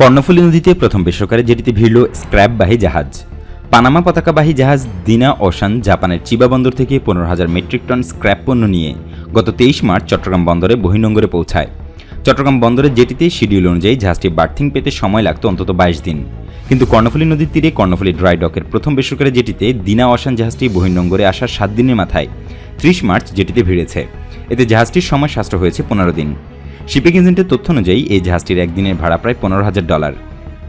কর্ণফুলী নদীতে প্রথম বেসরকারি জেটিতে ভিড়ল স্ক্র্যাপবাহী জাহাজ। পানামা পতাকাবাহী জাহাজ দিনা ওশান, জাপানের চিবা বন্দর থেকে পনেরো হাজার মেট্রিক টন স্ক্র্যাপ পণ্য নিয়ে গত তেইশ মার্চ চট্টগ্রাম বন্দরে বহিনঙ্গরে পৌঁছায়। চট্টগ্রাম বন্দরের জেটিতে শিডিউল অনুযায়ী জাহাজটি বার্থিং পেতে সময় লাগত অন্তত বাইশ দিন। কিন্তু কর্ণফুলী নদীর তীরে কর্ণফুলী ড্রাই ডকের প্রথম বেসরকারি জেটিতে দিনা ওশান জাহাজটি বহিনঙ্গরে আসার সাত দিনের মাথায় ত্রিশ মার্চ জেটিতে ভিড়েছে। এতে জাহাজটির সময় সাশ্রয় হয়েছে পনেরো দিন। শিপিং এজেন্টের তথ্য অনুযায়ী, এই জাহাজটির একদিনের ভাড়া প্রায় পনেরো হাজার ডলার।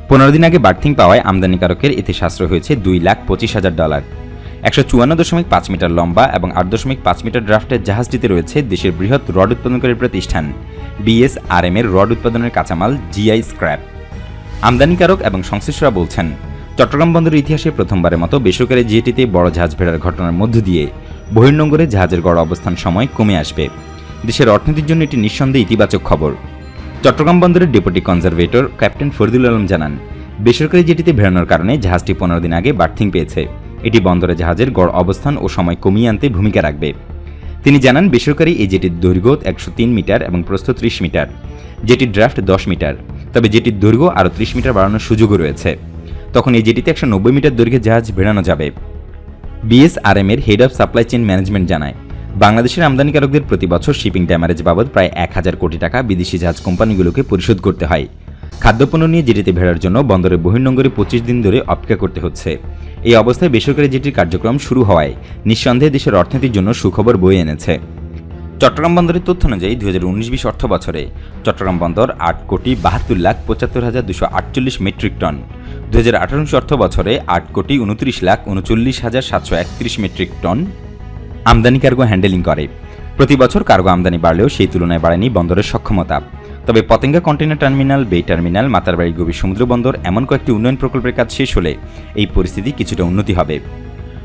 পনেরো দিন আগে বার্থিং পাওয়ায় আমদানিকারকের এতে সাশ্রয় হয়েছে দুই লাখ পঁচিশ হাজার ডলার। একশো চুয়ান্ন দশমিক পাঁচ মিটার লম্বা এবং আট দশমিক পাঁচ মিটার ড্রাফটের জাহাজটিতে রয়েছে দেশের বৃহৎ রড উৎপাদনকারী প্রতিষ্ঠান বিএসআরএম এর রড উৎপাদনের কাঁচামাল জিআই স্ক্র্যাপ। আমদানিকারক এবং সংশ্লিষ্টরা বলছেন, চট্টগ্রাম বন্দরের ইতিহাসে প্রথমবারের মতো বেসরকারি জেটিতে বড় জাহাজ ভেড়ার ঘটনার মধ্য দিয়ে বহির্নগরে জাহাজের গড় অবস্থান সময় কমে আসবে। দেশের অর্থনীতির জন্য এটি নিঃসন্দেহে ইতিবাচক খবর। চট্টগ্রাম বন্দরের deputy conservator captain Fardul Alam জানান, বেসরকারি জেটিতে ভেড়ানোর কারণে জাহাজটি পনেরো দিন আগে বার্থিং পেয়েছে। এটি বন্দরে জাহাজের গড়, অবস্থান ও সময় কমিয়ে আনতে ভূমিকা রাখবে। তিনি জানান, বেসরকারি এই জেটির দৈর্ঘ্য একশো তিন মিটার এবং প্রস্থ ত্রিশ মিটার। জেটির ড্রাফট দশ মিটার, তবে জেটির দৈর্ঘ্য আরও ত্রিশ মিটার বাড়ানোর সুযোগও রয়েছে। তখন এই জেটিতে একশো নব্বই মিটার দৈর্ঘ্যের জাহাজ ভেড়ানো যাবে। বিএসআরএম এর head of supply chain management জানায় বাংলাদেশের আমদানিকারকদের প্রতি বছর শিপিং ড্যামারেজ বাবদ প্রায় এক হাজার কোটি টাকা বিদেশি জাহাজ কোম্পানিগুলোকে পরিশোধ করতে হয়। খাদ্যপণ্য নিয়ে জেটিতে ভেড়ার জন্য বন্দরের বহির্নগরে পঁচিশ দিন ধরে অপেক্ষা করতে হচ্ছে। এই অবস্থায় বেসরকারি জেটির কার্যক্রম শুরু হওয়ায় নিঃসন্দেহে দেশের অর্থনীতির জন্য সুখবর বয়ে এনেছে। চট্টগ্রাম বন্দরের তথ্য অনুযায়ী দু হাজার উনিশ বিশ অর্থ বছরে চট্টগ্রাম বন্দর আট কোটি বাহাত্তর লাখ পঁচাত্তর হাজার দুশো আটচল্লিশ মেট্রিক টন। দুই হাজার আঠারো অর্থ বছরে আট কোটি উনত্রিশ লাখ উনচল্লিশ হাজার সাতশো একত্রিশ মেট্রিক টন। আমদানি কার্গো হ্যান্ডেলিং করে। প্রতি বছর কার্গো আমদানি বাড়লেও সেই তুলনায় বাড়েনি বন্দরের সক্ষমতা। তবে Patenga container terminal, bay terminal, Matarbari, গভীর সমুদ্র বন্দর এমন কয়েকটি উন্নয়ন প্রকল্পের কাজ শেষ হলে এই পরিস্থিতি কিছুটা উন্নতি হবে।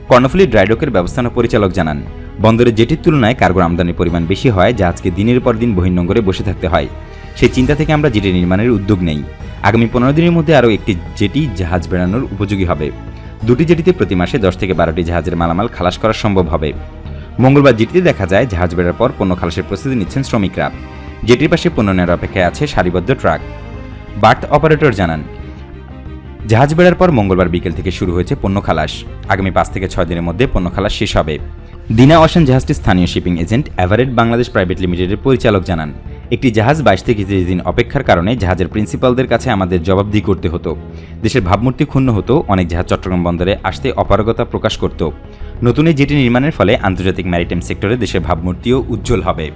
কর্ণফুলী ড্রাইডকের ব্যবস্থাপনা পরিচালক জানান, বন্দরের জেটির তুলনায় কার্গোর আমদানির পরিমাণ বেশি হয় যা আজকে দিনের পর দিন বহির্নগরে বসে থাকতে হয়। সেই চিন্তা থেকে আমরা জেটি নির্মাণের উদ্যোগ নেই। আগামী পনেরো দিনের মধ্যে আরও একটি জেটি জাহাজ বেড়ানোর উপযোগী হবে। দুটি জেটিতে প্রতি মাসে দশ থেকে বারোটি জাহাজের মালামাল খালাস করা সম্ভব হবে। মঙ্গলবার জেটিতে দেখা যায়, জাহাজ বেড়ার পর পণ্য খালাসের প্রস্তুতি নিচ্ছেন শ্রমিকরা। জেটির পাশে পণ্য নেওয়ার অপেক্ষায় আছে সারিবদ্ধ ট্রাক। বার্থ অপারেটর জানান, জাহাজ বেড়ার পর মঙ্গলবার বিকেল থেকে শুরু হয়েছে পণ্য খালাস। আগামী পাঁচ থেকে ছয় দিনের মধ্যে পণ্য খালাস শেষ হবে। দিনা ওশান জাহাজটি স্থানীয় shipping agent Everett Bangladesh private লিমিটেডের পরিচালক জানান একটি জাহাজ বাইশ থেকে তিরিশ দিন অপেক্ষার কারণে জাহাজের প্রিন্সিপালদের কাছে আমাদের জবাবদি করতে হতো। দেশের ভাবমূর্তি ক্ষুণ্ণ হতো, অনেক জাহাজ চট্টগ্রাম বন্দরে আসতে অপারগতা প্রকাশ করত। নতুন এই জেটি নির্মাণের ফলে আন্তর্জাতিক ম্যারিটাইম সেক্টরে দেশের ভাবমূর্তিও উজ্জ্বল হবে।